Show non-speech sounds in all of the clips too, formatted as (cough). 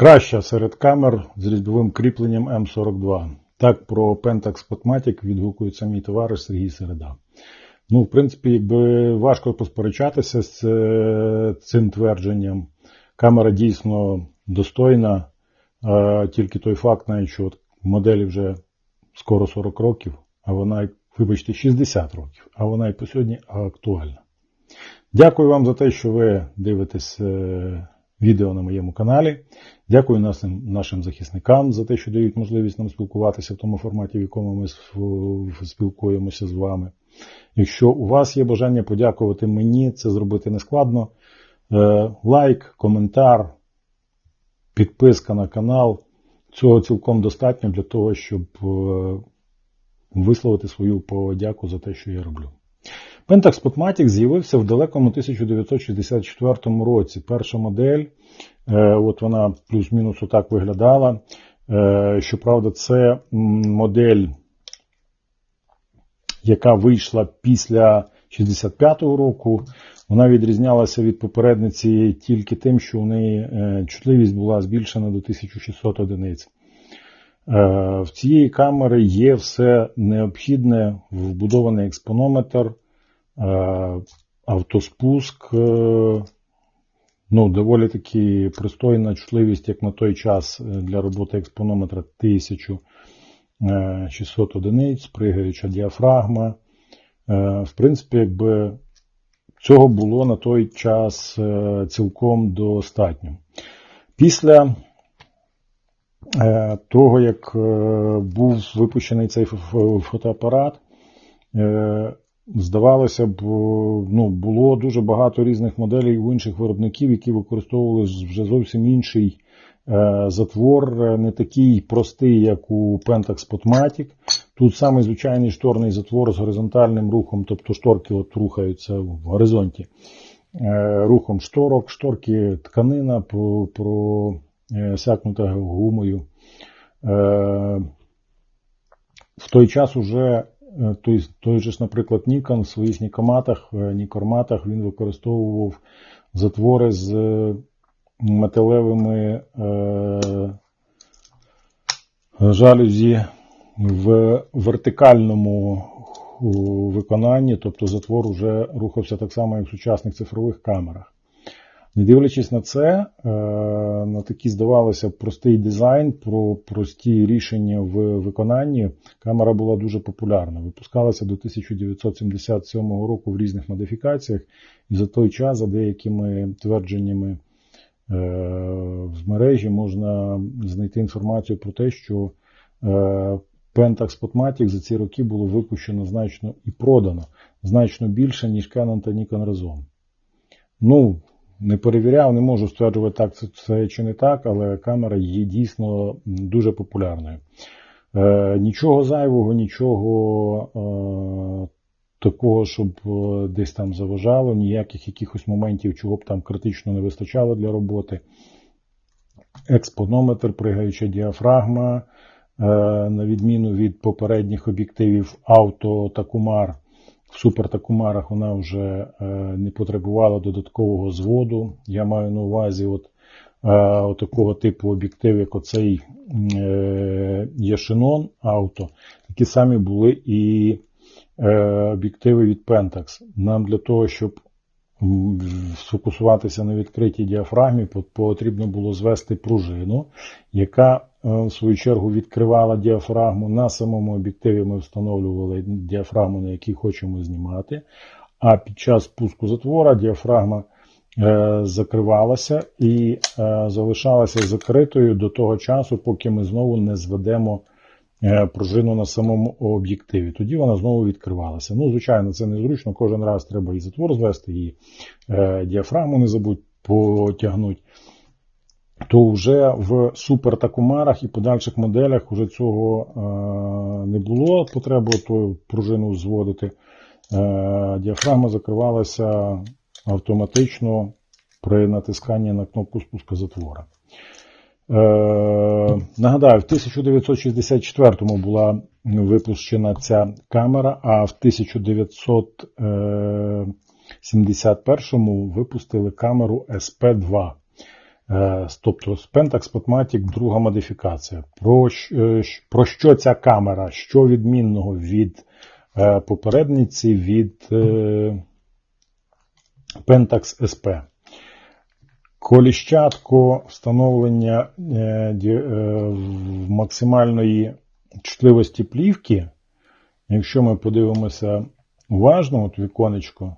Краща серед камер з різьбовим кріпленням М42. Так про Pentax Spotmatic відгукується мій товариш Сергій Середа. Ну, в принципі, якби важко посперечатися з е, цим твердженням. Камера дійсно достойна, тільки той факт, навіть, що моделі вже скоро 40 років, а вона, вибачте, 60 років, а вона і по сьогодні актуальна. Дякую вам за те, що ви дивитесь е, відео на моєму каналі. Дякую нашим, нашим захисникам за те, що дають можливість нам спілкуватися в тому форматі, в якому ми спілкуємося з вами. Якщо у вас є бажання подякувати мені, це зробити нескладно. Е, Лайк, коментар, підписка на канал. Цього цілком достатньо для того, щоб е, висловити свою подяку за те, що я роблю. Pentax Spotmatic з'явився в далекому 1964 році. Перша модель, е, от вона плюс-мінус отак виглядала. Е, Щоправда, це модель, яка вийшла після 65-го року. Вона відрізнялася від попередниці тільки тим, що у неї е, чутливість була збільшена до 1600 одиниць. В цієї камери є все необхідне, вбудований експонометр, автоспуск, е, ну, доволі таки пристойна чутливість, як на той час е, для роботи експонометра 1600 одиниць, пригаюча діафрагма. Е, В принципі, якби цього було на той час е, цілком достатньо. Після е, того, як е, був випущений цей фотоапарат, е, здавалося б, ну, було дуже багато різних моделей у інших виробників, які використовували вже зовсім інший е, затвор, е, не такий простий, як у Pentax Spotmatic. Тут самий звичайний шторний затвор з горизонтальним рухом, тобто шторки от рухаються в горизонті. Е, Рухом шторок, шторки тканина про- просякнута гумою. Е, В той час уже е, той, той же ж, наприклад, Nikon в своїх нікоматах, е, нікорматах він використовував затвори з е, металевими е, жалюзі в вертикальному виконанні, тобто затвор вже рухався так само, як в сучасних цифрових камерах. Не дивлячись на це, е, на такий, здавалося, простий дизайн, про прості рішення в виконанні, камера була дуже популярна. Випускалася до 1977 року в різних модифікаціях, і за той час, за деякими твердженнями е, в мережі, можна знайти інформацію про те, що е, Pentax Spotmatic за ці роки було випущено значно і продано значно більше, ніж Canon та Nikon разом. Ну, не перевіряв, не можу стверджувати, так це, це чи не так, але камера є дійсно дуже популярною. Е, нічого зайвого, нічого е, такого, щоб е, десь там заважало, ніяких якихось моментів, чого б там критично не вистачало для роботи. Експонометр, пригаюча діафрагма, е, на відміну від попередніх об'єктивів Auto Takumar, в Супер Такумарах вона вже е, не потребувала додаткового зводу. Я маю на увазі от, е, такого типу об'єктив, як оцей е, Яшинон Auto. Такі самі були і е, об'єктиви від Pentax. Нам для того, щоб сфокусуватися на відкритій діафрагмі, потрібно було звести пружину, яка е, в свою чергу відкривала діафрагму. На самому об'єктиві ми встановлювали діафрагму, на якій хочемо знімати. А під час пуску затвора діафрагма е, закривалася і е, залишалася закритою до того часу, поки ми знову не зведемо е, пружину на самому об'єктиві. Тоді вона знову відкривалася. Ну, звичайно, це незручно. Кожен раз треба і затвор звести, і е, діафрагму не забудь потягнути. То вже в супертакумарах і подальших моделях вже цього е, не було потреби ту пружину зводити. Е, діафрагма закривалася автоматично при натисканні на кнопку спуску затвора. Е, нагадаю, в 1964-му була випущена ця камера, а в 1971-му випустили камеру SP2. Е, Тобто Pentax Spotmatic друга модифікація. Про, е, про що ця камера? Що відмінного від е, попередниці від Pentax SP? Коліщатко встановлення максимальної чутливості плівки. Якщо ми подивимося уважно, от віконечко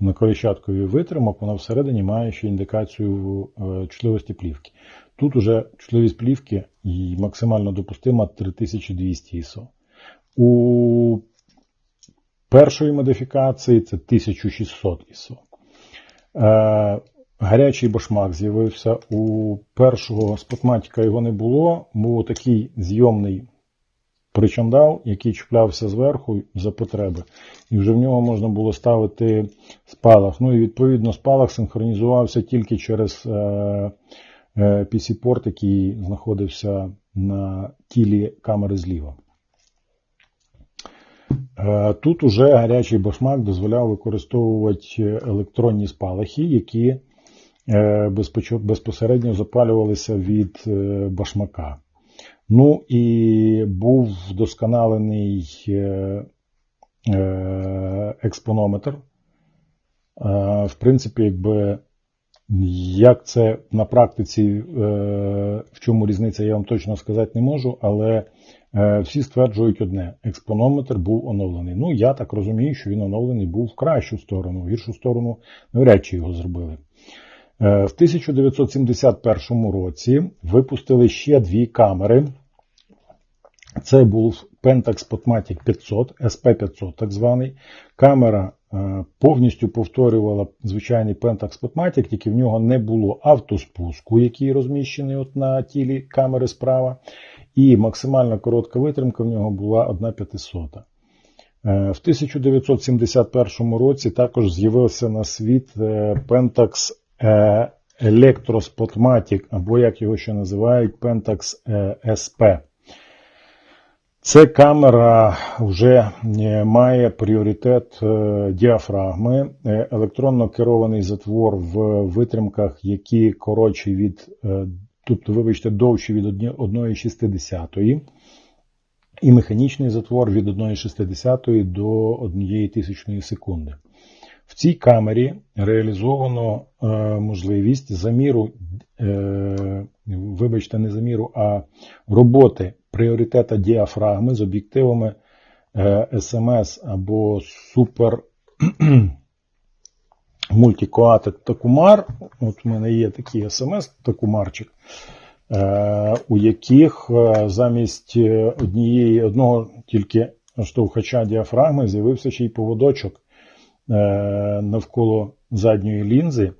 на коліщаткові витримок, вона всередині має ще індикацію е, чутливості плівки. Тут уже чутливість плівки максимально допустима 3200 ISO. У першої модифікації це 1600 ISO. Е, Гарячий башмак з'явився. У першого спотматіка його не було. Був такий зйомний причандал, який чіплявся зверху за потреби. І вже в нього можна було ставити спалах. Ну і відповідно спалах синхронізувався тільки через е, е, PC-порт, який знаходився на тілі камери зліва. Е, Тут уже гарячий башмак дозволяв використовувати електронні спалахи, які безпосередньо запалювалися від башмака. Ну і був вдосконалений е, е, експонометр. Е, В принципі, якби як це на практиці, в чому різниця, я вам точно сказати не можу, але всі стверджують одне: експонометр був оновлений. Ну, я так розумію, що він оновлений був в кращу сторону, в гіршу сторону навряд чи його зробили. Е, В 1971 році випустили ще дві камери. Це був Pentax Spotmatic 500, SP500 так званий. Камера е, повністю повторювала звичайний Pentax Spotmatic, тільки в нього не було автоспуску, який розміщений от на тілі камери справа. І максимальна коротка витримка в нього була 1,500. Е, В 1971 році також з'явився на світ Pentax е, Electrospotmatic, або як його ще називають, Pentax е, SP. Це камера вже е, має пріоритет діафрагми, електронно керований затвор в витримках, які коротші від, тобто, вибачте, довші від одні- 1,6 і механічний затвор від 1,6 до 1 тисячної секунди. В цій камері реалізовано е, можливість заміру, е, вибачте, не заміру, а роботи пріоритета діафрагми з об'єктивами е, SMS або супер (clears throat) мультикоатик такумар. От у мене є такий SMS такумарчик, е, у яких е, замість е, однієї одного тільки штовхача діафрагми з'явився ще й поводочок е, навколо задньої лінзи,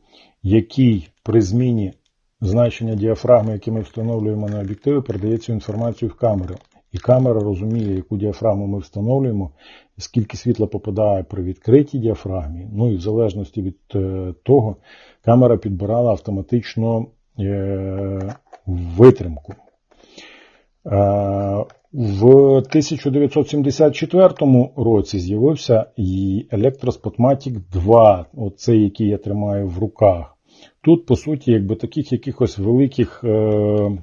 який при зміні значення діафрагми, яке ми встановлюємо на об'єктиви, передає цю інформацію в камеру. І камера розуміє, яку діафрагму ми встановлюємо, скільки світла попадає при відкритій діафрагмі. Ну і в залежності від е, того, камера підбирала автоматично е, витримку. Е, В 1974 році з'явився і Electrospotmatic 2, оцей, який я тримаю в руках. Тут, по суті, якби таких якихось великих е,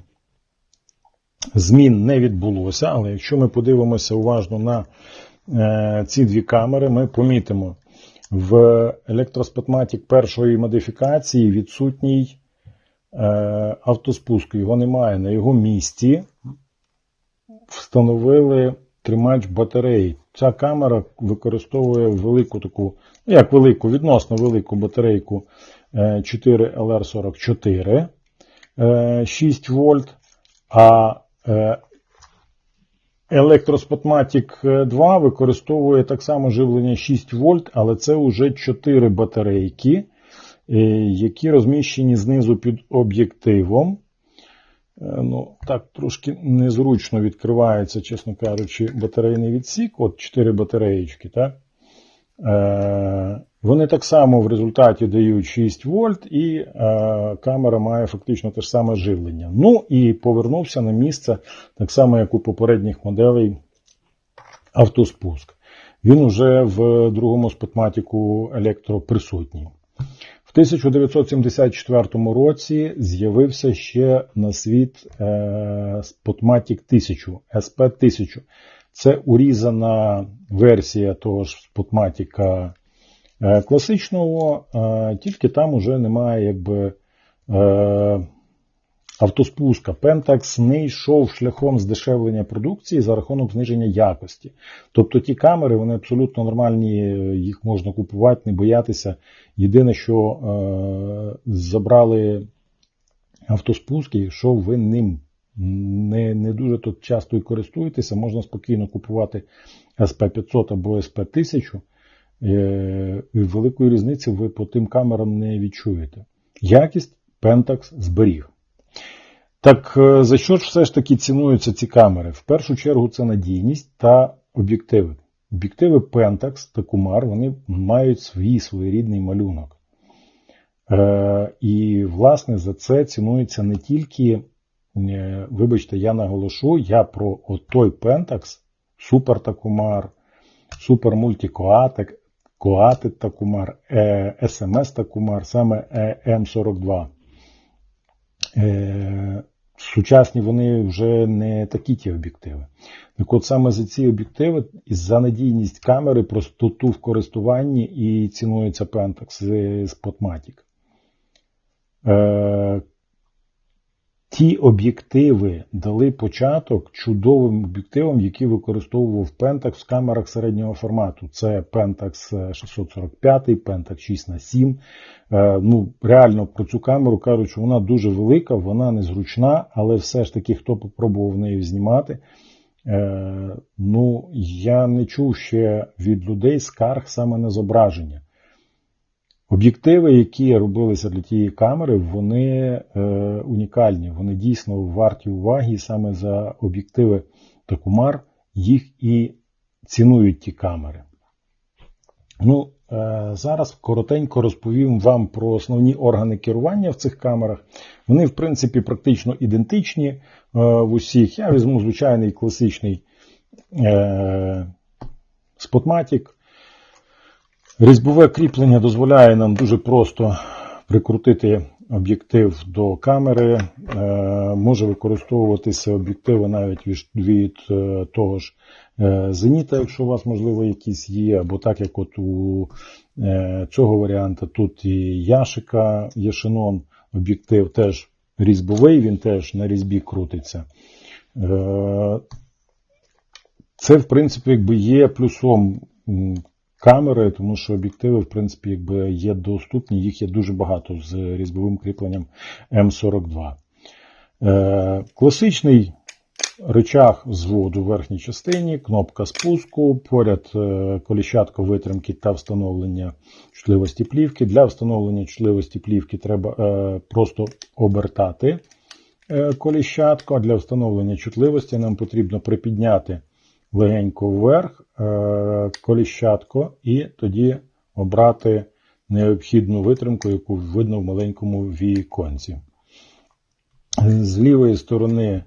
змін не відбулося, але якщо ми подивимося уважно на е, ці дві камери, ми помітимо в Electrospotmatic першої модифікації відсутній автоспуск. Його немає. На його місці встановили тримач батареї. Ця камера використовує велику таку, ну як велику, відносно велику батарейку 4LR44 6 вольт, а е, Electrospotmatic 2 використовує так само живлення 6 вольт, але це вже 4 батарейки, е, які розміщені знизу під об'єктивом. Е, Ну, так, трошки незручно відкривається, чесно кажучи, батарейний відсік. От 4 батареєчки, так? Е, Вони так само в результаті дають 6 вольт, і е, камера має фактично те ж саме живлення. Ну і повернувся на місце, так само, як у попередніх моделей автоспуск. Він уже в другому спотматіку електро присутній. В 1974 році з'явився ще на світ е, Spotmatic 1000, SP1000. Це урізана версія того ж Spotmatic е, класичного, е, тільки там уже немає якби автоспуска. Pentax не йшов шляхом здешевлення продукції за рахунок зниження якості. Тобто ті камери, вони абсолютно нормальні, їх можна купувати, не боятися. Єдине, що е, забрали автоспуск, якщо ви ним не, не дуже тут часто і користуєтеся, можна спокійно купувати SP500 або SP1000. Е, великої різниці ви по тим камерам не відчуєте. Якість Pentax зберіг. Так е, за що ж все ж таки цінуються ці камери? В першу чергу це надійність та об'єктиви. Об'єктиви Pentax та Kumar вони мають свій своєрідний малюнок. Е, І, власне, за це цінується не тільки, е, вибачте, я наголошу, я про той Pentax, Super Takumar, Super Multi Coated Takumar, SMS Takumar, саме M42. Е, Сучасні вони вже не такі ті об'єктиви. Так от саме за ці об'єктиви за надійність камери, простоту в користуванні і цінується Pentax з Spotmatic. Е, ті об'єктиви дали початок чудовим об'єктивам, які використовував Pentax в камерах середнього формату. Це Pentax 645, Pentax 6 на 7 Е, Ну, Реально про цю камеру кажуть, що вона дуже велика, вона незручна, але все ж таки, хто попробував нею знімати, е, ну, я не чув ще від людей скарг саме на зображення. Об'єктиви, які робилися для тієї камери, вони е, унікальні, вони дійсно варті уваги, саме за об'єктиви Такумар їх і цінують ті камери. Ну, е, Зараз коротенько розповім вам про основні органи керування в цих камерах. Вони, в принципі, практично ідентичні е, в усіх. Я візьму звичайний класичний е, Spotmatic. Різьбове кріплення дозволяє нам дуже просто прикрутити об'єктив до камери. Е, може використовуватися об'єктиви навіть від, від е, того ж е, зеніта, якщо у вас, можливо, якісь є, або так, як от у цього варіанта тут і Яшика Яшинон об'єктив теж різьбовий, він теж на різьбі крутиться. Це, в принципі, якби є плюсом камери, тому що об'єктиви, в принципі, якби є доступні, їх є дуже багато з різьбовим кріпленням М42. Е, Класичний речах зводу в верхній частині, кнопка спуску, поряд е, коліщатка витримки та встановлення чутливості плівки. Для встановлення чутливості плівки треба е, просто обертати е, коліщатку, а для встановлення чутливості нам потрібно припідняти легенько вверх е, коліщатко і тоді обрати необхідну витримку, яку видно в маленькому віконці. З лівої сторони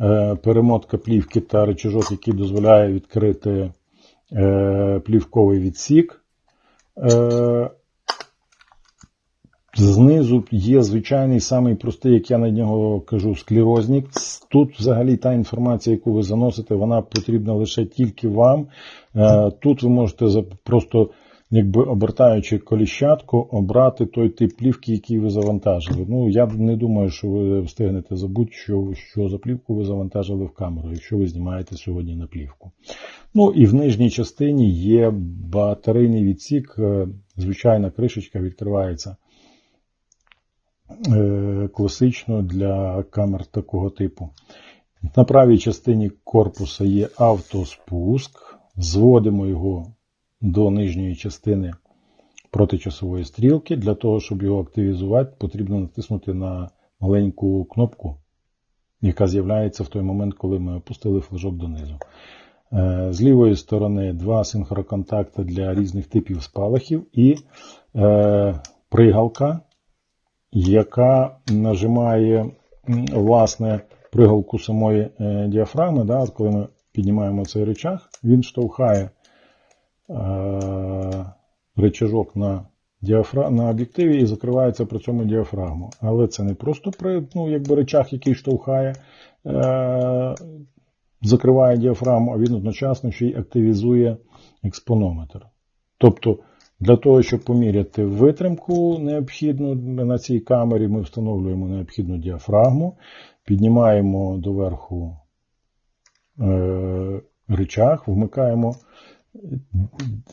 е, перемотка плівки та речажок, який дозволяє відкрити е, плівковий відсік. Знизу є звичайний самий простий, як я на нього кажу, склерозник. Тут взагалі та інформація, яку ви заносите, вона потрібна лише тільки вам. Е, тут ви можете просто, якби обертаючи коліщатку, обрати той тип плівки, який ви завантажили. Ну, Я не думаю, що ви встигнете забути, що, що за плівку ви завантажили в камеру, якщо ви знімаєте сьогодні на плівку. Ну і в нижній частині є батарейний відсік, е, звичайна кришечка відкривається. Е, класично для камер такого типу. На правій частині корпуса є автоспуск. Зводимо його до нижньої частини протичасової стрілки. Для того, щоб його активізувати, потрібно натиснути на маленьку кнопку, яка з'являється в той момент, коли ми опустили флажок донизу. Е, з лівої сторони два синхроконтакти для різних типів спалахів і е, пригалка яка нажимає власне приголку самої е, діафрагми. Да, Коли ми піднімаємо цей речах, він штовхає е, речажок на діафра... на об'єктиві і закривається при цьому діафрагму. Але це не просто при ну, якби речах, який штовхає, е... закриває діафрагму, а він одночасно ще й активізує експонометр. Тобто, для того, щоб поміряти витримку необхідну на цій камері, ми встановлюємо необхідну діафрагму, піднімаємо доверху е, рычаг, вмикаємо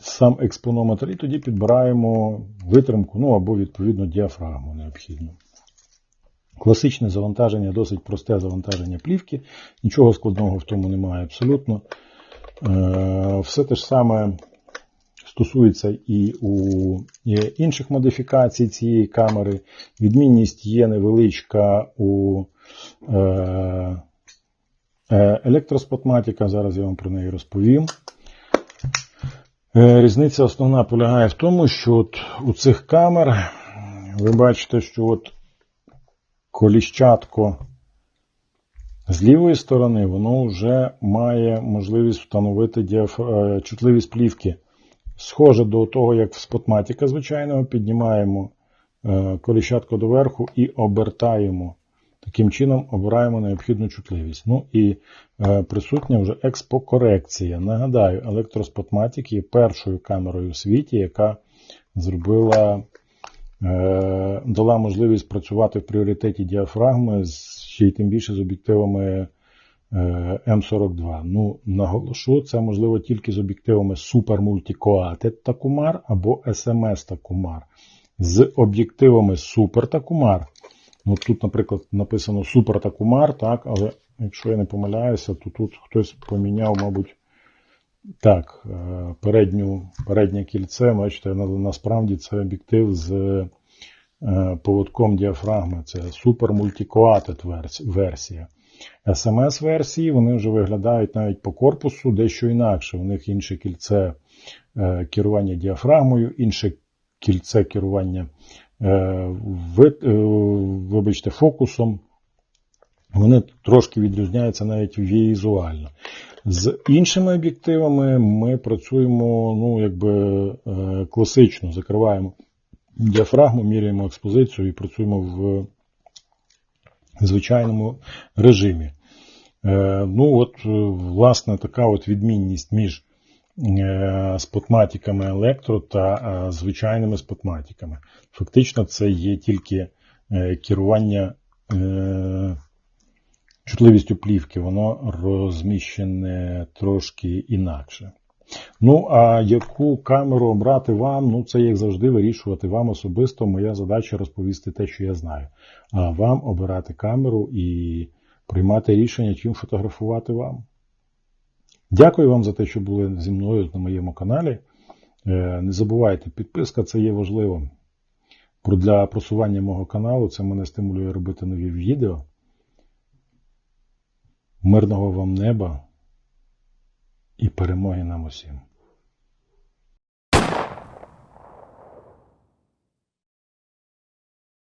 сам експонометр і тоді підбираємо витримку, ну або відповідно діафрагму необхідну. Класичне завантаження, досить просте завантаження плівки, нічого складного в тому немає абсолютно. Е, Все те ж саме стосується і у інших модифікацій цієї камери. Відмінність є невеличка у е, е, електроспотматика, зараз я вам про неї розповім. Е, Різниця основна полягає в тому, що от у цих камер ви бачите, що от коліщатко з лівої сторони воно вже має можливість встановити діаф... чутливість плівки. Схоже до того, як в спотматіка звичайного, піднімаємо е, коліщатко доверху і обертаємо. Таким чином обираємо необхідну чутливість. Ну і е, присутня вже експокорекція. Нагадаю, електроспотматік є першою камерою у світі, яка зробила, е, дала можливість працювати в пріоритеті діафрагми, ще й тим більше з об'єктивами М42. Ну, наголошу, це можливо тільки з об'єктивами Super Multicoated Takumar або SMS Takumar. З об'єктивами Super Takumar Ну, тут, наприклад, написано та Кумар, так, але якщо я не помиляюся, то тут хтось поміняв, мабуть, так, е, передню, переднє кільце, бачите, насправді це об'єктив з е, поводком діафрагми. Це Super Multicoated версія. SMS версії вони вже виглядають навіть по корпусу дещо інакше. У них інше кільце е, керування діафрагмою, інше кільце керування е, е, вибачте, фокусом. Вони трошки відрізняються навіть візуально. З іншими об'єктивами ми працюємо ну, якби, класично, закриваємо діафрагму, міряємо експозицію і працюємо в звичайному режимі. Е, Ну, от, е, власне, така от відмінність між е, спотматиками електро та звичайними спотматиками. Фактично, це є тільки керування чутливістю плівки, воно розміщене трошки інакше. Ну, а яку камеру обрати вам, ну це як завжди вирішувати вам особисто. Моя задача розповісти те, що я знаю. А вам обирати камеру і приймати рішення, чим фотографувати вам. Дякую вам за те, що були зі мною на моєму каналі. Е, Не забувайте, підписка це є важливо. Для просування мого каналу це мене стимулює робити нові відео. Мирного вам неба і перемоги нам усім.